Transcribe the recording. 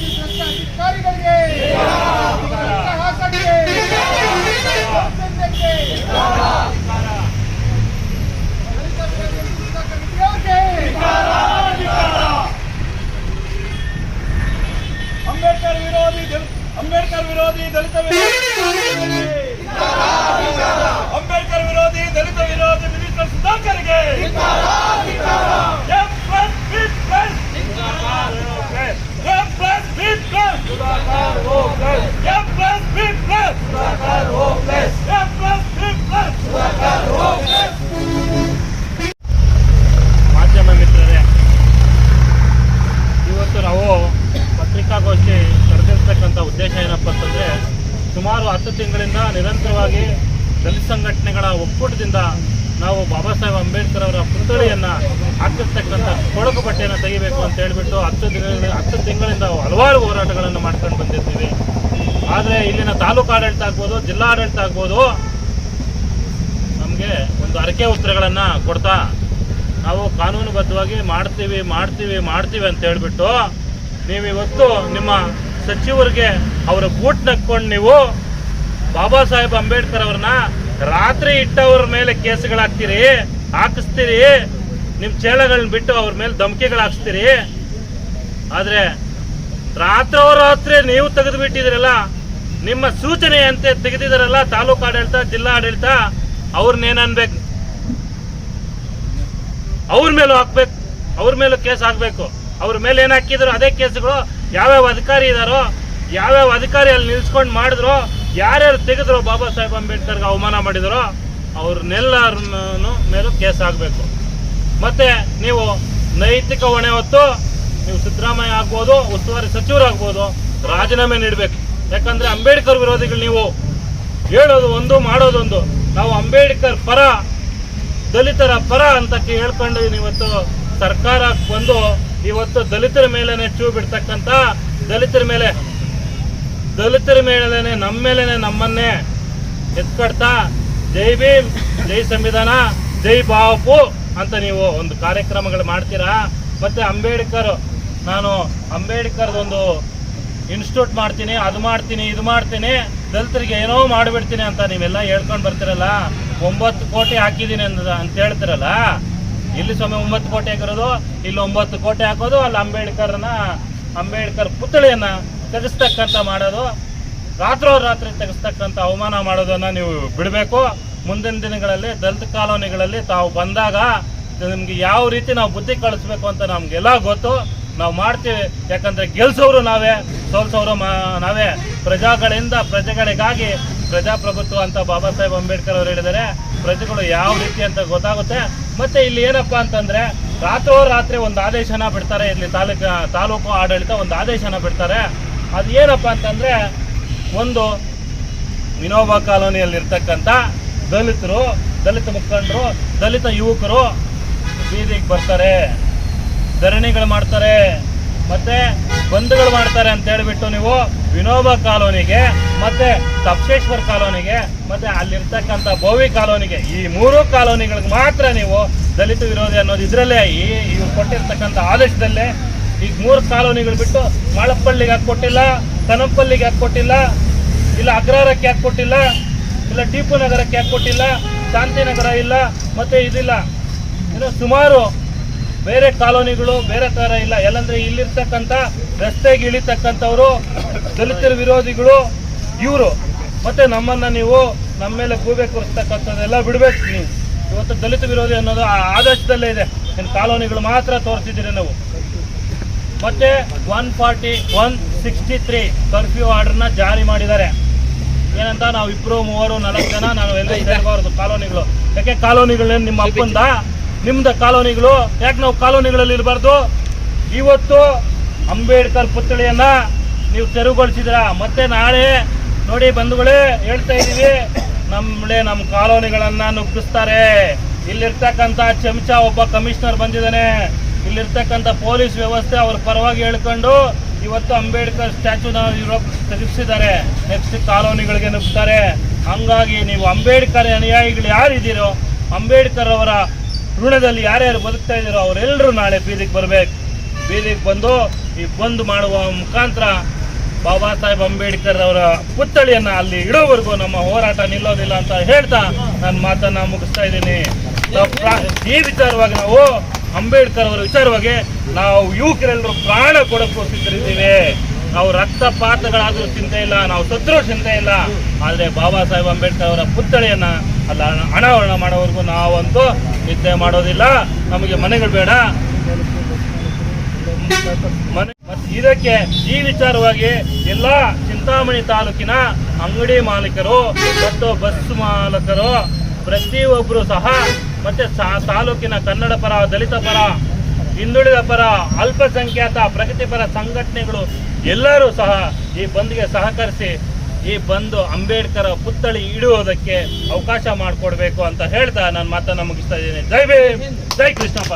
Thank you. ಉದ್ದೇಶ ಏನಪ್ಪ ಅಂತಂದರೆ, ಸುಮಾರು ಹತ್ತು ತಿಂಗಳಿಂದ ನಿರಂತರವಾಗಿ ದಲಿತ ಸಂಘಟನೆಗಳ ಒಕ್ಕೂಟದಿಂದ ನಾವು ಬಾಬಾ ಸಾಹೇಬ್ ಅಂಬೇಡ್ಕರ್ ಅವರ ಪುತ್ಥಳಿಯನ್ನು ಹಾಕಿರ್ತಕ್ಕಂಥ ಕೊಡಕು ಬಟ್ಟೆಯನ್ನು ತೆಗಿಬೇಕು ಅಂತ ಹೇಳಿಬಿಟ್ಟು ಹತ್ತು ದಿನಗಳ, ಹತ್ತು ತಿಂಗಳಿಂದ ಹಲವಾರು ಹೋರಾಟಗಳನ್ನು ಮಾಡ್ಕೊಂಡು ಬಂದಿರ್ತೀವಿ ಆದರೆ ಇಲ್ಲಿನ ತಾಲೂಕು ಆಡಳಿತ ಆಗ್ಬೋದು, ಜಿಲ್ಲಾ ಆಡಳಿತ ಆಗ್ಬೋದು, ನಮಗೆ ಒಂದು ಅರಕೆ ಉತ್ತರಗಳನ್ನು ಕೊಡ್ತಾ ನಾವು ಕಾನೂನುಬದ್ಧವಾಗಿ ಮಾಡ್ತೀವಿ ಮಾಡ್ತೀವಿ ಮಾಡ್ತೀವಿ ಅಂತ ಹೇಳ್ಬಿಟ್ಟು ನೀವು ಇವತ್ತು ನಿಮ್ಮ ಸಚಿವರಿಗೆ ಅವರ ಬೂಟ್ ನಕ್ಕೊಂಡು ನೀವು ಬಾಬಾ ಸಾಹೇಬ್ ಅಂಬೇಡ್ಕರ್ ಅವ್ರನ್ನ ರಾತ್ರಿ ಇಟ್ಟವ್ರ ಮೇಲೆ ಕೇಸುಗಳಾಗ್ತೀರಿ ಹಾಕಿಸ್ತೀರಿ ನಿಮ್ಮ ಚೇಳಗಳನ್ನ ಬಿಟ್ಟು ಅವ್ರ ಮೇಲೆ ಧಮಕಿಗಳು ಹಾಕ್ಸ್ತೀರಿ ಆದರೆ ರಾತ್ರೋ ರಾತ್ರಿ ನೀವು ತೆಗೆದು ಬಿಟ್ಟಿದ್ದೀರಲ್ಲ ನಿಮ್ಮ ಸೂಚನೆಯಂತೆ ತೆಗೆದಿದ್ದಾರಲ್ಲ ತಾಲೂಕು ಆಡಳಿತ, ಜಿಲ್ಲಾ ಆಡಳಿತ ಅವ್ರನ್ನೇನು ಅನ್ಬೇಕು? ಅವ್ರ ಮೇಲೂ ಹಾಕ್ಬೇಕು, ಅವ್ರ ಮೇಲೂ ಕೇಸ್ ಹಾಕ್ಬೇಕು, ಅವ್ರ ಮೇಲೆ ಏನು ಹಾಕಿದ್ರು ಅದೇ ಕೇಸ್ಗಳು ಯಾವ್ಯಾವ ಅಧಿಕಾರಿ ಇದಾರೋ, ಯಾವ್ಯಾವ ಅಧಿಕಾರಿ ಅಲ್ಲಿ ನಿಲ್ಸ್ಕೊಂಡು ಮಾಡಿದ್ರು, ಯಾರ್ಯಾರು ತೆಗೆದ್ರು ಬಾಬಾ ಸಾಹೇಬ್ ಅಂಬೇಡ್ಕರ್ಗೆ ಅವಮಾನ ಮಾಡಿದರೋ ಅವ್ರನ್ನೆಲ್ಲರ ಮೇಲೂ ಕೇಸ್ ಆಗಬೇಕು ಮತ್ತೆ ನೀವು ನೈತಿಕ ಹೊಣೆ ಹೊತ್ತು ನೀವು ಸಿದ್ದರಾಮಯ್ಯ ಆಗ್ಬೋದು, ಉಸ್ತುವಾರಿ ಸಚಿವರಾಗ್ಬೋದು, ರಾಜೀನಾಮೆ ನೀಡಬೇಕು. ಯಾಕಂದ್ರೆ ಅಂಬೇಡ್ಕರ್ ವಿರೋಧಿಗಳು ನೀವು ಹೇಳೋದು ಒಂದು ಮಾಡೋದೊಂದು ನಾವು ಅಂಬೇಡ್ಕರ್ ಪರ, ದಲಿತರ ಪರ ಅಂತ ಹೇಳ್ಕೊಂಡು ಇವತ್ತು ಸರ್ಕಾರ ಬಂದು ಇವತ್ತು ದಲಿತರ ಮೇಲೆನೆ ಚೂ ಬಿಡ್ತಕ್ಕಂಥ ದಲಿತರ ಮೇಲೆ, ದಲಿತರ ಮೇಲೆನೆ ನಮ್ಮ ಮೇಲೇನೆ ನಮ್ಮನ್ನೇ ಎತ್ಕಡ್ತಾ, ಜೈ ಭೀಮ್, ಜೈ ಸಂವಿಧಾನ, ಜೈ ಬಾಪು ಅಂತ ನೀವು ಒಂದು ಕಾರ್ಯಕ್ರಮಗಳು ಮಾಡ್ತೀರಾ? ಮತ್ತೆ ಅಂಬೇಡ್ಕರ್, ನಾನು ಅಂಬೇಡ್ಕರ್ದೊಂದು ಇನ್ಸ್ಟಿಟ್ಯೂಟ್ ಮಾಡ್ತೀನಿ, ಅದು ಮಾಡ್ತೀನಿ, ಇದು ಮಾಡ್ತೀನಿ, ದಲಿತರಿಗೆ ಏನೋ ಮಾಡಿಬಿಡ್ತೀನಿ ಅಂತ ನೀವೆಲ್ಲ ಹೇಳ್ಕೊಂಡು ಬರ್ತಿರಲ್ಲ? ಒಂಬತ್ತು ಕೋಟಿ ಹಾಕಿದ್ದೀನಿ ಅಂತ ಅಂತ ಹೇಳ್ತಿರಲ್ಲ? ಇಲ್ಲಿ ಸ್ವಾಮಿ ಒಂಬತ್ತು ಕೋಟಿ ಹಾಕಿರೋದು, ಇಲ್ಲಿ ಒಂಬತ್ತು ಕೋಟಿ ಹಾಕೋದು, ಅಲ್ಲಿ ಅಂಬೇಡ್ಕರ್ನ, ಅಂಬೇಡ್ಕರ್ ಪುತ್ಥಳಿಯನ್ನ ತೆಗೆಸ್ತಕ್ಕಂಥ ಮಾಡೋದು. ರಾತ್ರೋ ರಾತ್ರಿ ತೆಗೆಸ್ತಕ್ಕಂಥ ಅವಮಾನ ಮಾಡೋದನ್ನ ನೀವು ಬಿಡಬೇಕು. ಮುಂದಿನ ದಿನಗಳಲ್ಲಿ, ದಲಿತ ಕಾಲೋನಿಗಳಲ್ಲಿ ತಾವು ಬಂದಾಗ ನಿಮ್ಗೆ ಯಾವ ರೀತಿ ನಾವು ಬುದ್ಧಿ ಕಳಿಸ್ಬೇಕು ಅಂತ ನಮ್ಗೆಲ್ಲ ಗೊತ್ತು. ನಾವು ಮಾಡ್ತೀವಿ. ಯಾಕಂದ್ರೆ ಗೆಲ್ಸೋರು ನಾವೇ, ಸೋಲ್ಸೋರು ನಾವೇ. ಪ್ರಜಾಗಳಿಂದ ಪ್ರಜೆಗಳಿಗಾಗಿ ಪ್ರಜಾಪ್ರಭುತ್ವ ಅಂತ ಬಾಬಾ ಸಾಹೇಬ್ ಅಂಬೇಡ್ಕರ್ ಅವರು ಹೇಳಿದರೆ ಪ್ರಜೆಗಳು ಯಾವ ರೀತಿ ಅಂತ ಗೊತ್ತಾಗುತ್ತೆ. ಮತ್ತೆ ಇಲ್ಲಿ ಏನಪ್ಪಾ ಅಂತಂದ್ರೆ, ರಾತ್ರೋ ರಾತ್ರಿ ಒಂದು ಆದೇಶನ ಬಿಡ್ತಾರೆ. ಇಲ್ಲಿ ತಾಲೂಕು ತಾಲೂಕು ಆಡಳಿತ ಒಂದು ಆದೇಶನ ಬಿಡ್ತಾರೆ. ಅದು ಏನಪ್ಪ ಅಂತಂದ್ರೆ, ಒಂದು ವಿನೋಬಾ ಕಾಲೋನಿಯಲ್ಲಿರ್ತಕ್ಕಂಥ ದಲಿತರು, ದಲಿತ ಮುಖಂಡರು, ದಲಿತ ಯುವಕರು ಬೀದಿಗೆ ಬರ್ತಾರೆ. ಧರಣಿಗಳು ಮಾಡ್ತಾರೆ. ಮತ್ತೆ ಬಂಧುಗಳು ಮಾಡ್ತಾರೆ ಅಂತ ಹೇಳ್ಬಿಟ್ಟು ನೀವು ವಿನೋಬ ಕಾಲೋನಿಗೆ, ಮತ್ತೆ ತಪ್ಸೇಶ್ವರ್ ಕಾಲೋನಿಗೆ, ಮತ್ತೆ ಅಲ್ಲಿರ್ತಕ್ಕಂಥ ಬೋವಿ ಕಾಲೋನಿಗೆ, ಈ ಮೂರು ಕಾಲೋನಿಗಳಿಗೆ ಮಾತ್ರ ನೀವು ದಲಿತ ವಿರೋಧಿ ಅನ್ನೋದು ಇದ್ರಲ್ಲೇ, ಈ ಇವ್ರು ಕೊಟ್ಟಿರ್ತಕ್ಕಂಥ ಆದೇಶದಲ್ಲೇ ಈಗ ಮೂರು ಕಾಲೋನಿಗಳು ಬಿಟ್ಟು ಮಾಳಪ್ಪಳ್ಳಿಗೆ ಹಾಕ್ಕೊಟ್ಟಿಲ್ಲ, ಕನಂಪಲ್ಲಿಗೆ ಯಾಕೆ ಕೊಟ್ಟಿಲ್ಲ ಇಲ್ಲ ಅಗ್ರಹಾರಕ್ಕೆ ಹಾಕ್ಕೊಟ್ಟಿಲ್ಲ, ಇಲ್ಲ ಟೀಪು ನಗರಕ್ಕೆ ಹಾಕ್ಕೊಟ್ಟಿಲ್ಲ, ಶಾಂತಿನಗರ ಇಲ್ಲ, ಮತ್ತೆ ಇದಿಲ್ಲ. ಇನ್ನು ಸುಮಾರು ಬೇರೆ ಕಾಲೋನಿಗಳು ಬೇರೆ ತರ ಇಲ್ಲ. ಎಲ್ಲಂದ್ರೆ ಇಲ್ಲಿರ್ತಕ್ಕಂಥ ರಸ್ತೆಗೆ ಇಳಿತಕ್ಕಂಥವ್ರು, ದಲಿತರ ವಿರೋಧಿಗಳು, ಇವರು. ಮತ್ತೆ ನಮ್ಮನ್ನ ನೀವು ನಮ್ಮ ಮೇಲೆ ಗೂಬೆ ಕೂರಿಸ್ತಕ್ಕಂಥದ್ದೆಲ್ಲ ಬಿಡ್ಬೇಕು ನೀವು. ಇವತ್ತು ದಲಿತ ವಿರೋಧಿ ಅನ್ನೋದು ಆ ಆದೇಶದಲ್ಲೇ ಇದೆ. ಇನ್ನು ಕಾಲೋನಿಗಳು ಮಾತ್ರ ತೋರಿಸಿದ್ದೀರಿ ನಾವು. ಮತ್ತೆ one forty one sixty three curfew ಆರ್ಡರ್ನ ಜಾರಿ ಮಾಡಿದ್ದಾರೆ. ಏನಂತ ನಾವು ಇಬ್ರು ಮೂವರು, ನಾಲ್ಕು ಜನ ನಾವು ಎಲ್ಲ ಇರಬಾರ್ದು ಕಾಲೋನಿಗಳು. ಯಾಕೆ ಕಾಲೋನಿಗಳೇನು ನಿಮ್ಮ ಅಪ್ಪಂದ? ನಿಮ್ದ ಕಾಲೋನಿಗಳು, ಯಾಕೆ ನಾವು ಕಾಲೋನಿಗಳಲ್ಲಿ ಇರಬಾರ್ದು? ಇವತ್ತು ಅಂಬೇಡ್ಕರ್ ಪುತ್ಥಳಿಯನ್ನ ನೀವು ತೆರವುಗೊಳಿಸಿದ್ರ ಮತ್ತೆ ನಾಳೆ, ನೋಡಿ ಬಂಧುಗಳೇ, ಹೇಳ್ತಾ ಇದೀವಿ ನಮ್ಮಳೆ ನಮ್ಮ ಕಾಲೋನಿಗಳನ್ನ ನುಗ್ಗಿಸ್ತಾರೆ. ಇಲ್ಲಿರ್ತಕ್ಕಂಥ ಚಮಚ ಒಬ್ಬ ಕಮಿಷನರ್ ಬಂದಿದ್ದಾನೆ. ಇಲ್ಲಿರ್ತಕ್ಕಂಥ ಪೊಲೀಸ್ ವ್ಯವಸ್ಥೆ ಅವ್ರ ಪರವಾಗಿ ಹೇಳ್ಕೊಂಡು ಇವತ್ತು ಅಂಬೇಡ್ಕರ್ ಸ್ಟ್ಯಾಚುನ ಯುರೋಪ್ ತೆಗೆಸಿದ್ದಾರೆ. ನೆಕ್ಸ್ಟ್ ಕಾಲೋನಿಗಳಿಗೆ ನುಗ್ತಾರೆ ಹಂಗಾಗಿ ನೀವು ಅಂಬೇಡ್ಕರ್ ಅನುಯಾಯಿಗಳು ಯಾರಿದ್ದೀರೋ, ಅಂಬೇಡ್ಕರ್ ಅವರ ಋಣದಲ್ಲಿ ಯಾರ್ಯಾರು ಬದುಕ್ತಾ ಇದ್ದೀರೋ ಅವರೆಲ್ಲರೂ ನಾಳೆ ಬೀದಿಗೆ ಬರಬೇಕು. ಬೀದಿಗೆ ಬಂದು ಈ ಬಂದ್ ಮಾಡುವ ಮುಖಾಂತರ ಬಾಬಾ ಸಾಹೇಬ್ ಅಂಬೇಡ್ಕರ್ ಅವರ ಪುತ್ಥಳಿಯನ್ನು ಅಲ್ಲಿ ಇಡೋವರೆಗೂ ನಮ್ಮ ಹೋರಾಟ ನಿಲ್ಲೋದಿಲ್ಲ ಅಂತ ಹೇಳ್ತಾ ನನ್ನ ಮಾತನ್ನ ಮುಗಿಸ್ತಾ ಇದ್ದೀನಿ. ಈ ವಿಚಾರವಾಗಿ ನಾವು ಅಂಬೇಡ್ಕರ್ ಅವರ ವಿಚಾರವಾಗಿ ನಾವು ಯುವಕರೆಲ್ಲರೂ ಪ್ರಾಣ ಕೊಡಕ್ಕೂ ಸಿದ್ಧರಿದ್ದೀವಿ. ನಾವು ರಕ್ತಪಾತಗಳಾದರೂ ಚಿಂತೆ ಇಲ್ಲ, ನಾವು ಸತ್ರು ಚಿಂತೆ ಇಲ್ಲ. ಆದರೆ ಬಾಬಾ ಸಾಹೇಬ್ ಅಂಬೇಡ್ಕರ್ ಅವರ ಪುತ್ಥಳಿಯನ್ನ ಅಲ್ಲ ಹಣವನ್ನು ಮಾಡೋವರೆಗೂ ನಾವಂತೂ ನಿದ್ದೆ ಮಾಡೋದಿಲ್ಲ. ನಮಗೆ ಮನೆಗಳು ಬೇಡ. ಮನೆ ಮತ್ತು ಇದಕ್ಕೆ ಈ ವಿಚಾರವಾಗಿ ಎಲ್ಲ ಚಿಂತಾಮಣಿ ತಾಲೂಕಿನ ಅಂಗಡಿ ಮಾಲೀಕರು ಮತ್ತು ಬಸ್ ಮಾಲಕರು ಪ್ರತಿಯೊಬ್ಬರು ಸಹ ಮತ್ತೆ ತಾಲೂಕಿನ ಕನ್ನಡ ಪರ, ದಲಿತ ಪರ, ಹಿಂದುಳಿದ ಪರ, ಅಲ್ಪಸಂಖ್ಯಾತ ಪ್ರಗತಿಪರ ಸಂಘಟನೆಗಳು ಎಲ್ಲರೂ ಸಹ ಈ ಬಂದ್ಗೆ ಸಹಕರಿಸಿ ಈ ಬಂದು ಅಂಬೇಡ್ಕರ್ ಪುತ್ಥಳಿ ಇಡುವುದಕ್ಕೆ ಅವಕಾಶ ಮಾಡಿಕೊಡ್ಬೇಕು ಅಂತ ಹೇಳ್ತಾ ನಾನು ಮಾತನ್ನ ಮುಗಿಸ್ತಾ ಇದ್ದೀನಿ. ಜೈ ಭೀಮ್, ಜೈ ಕೃಷ್ಣಪ್ಪ.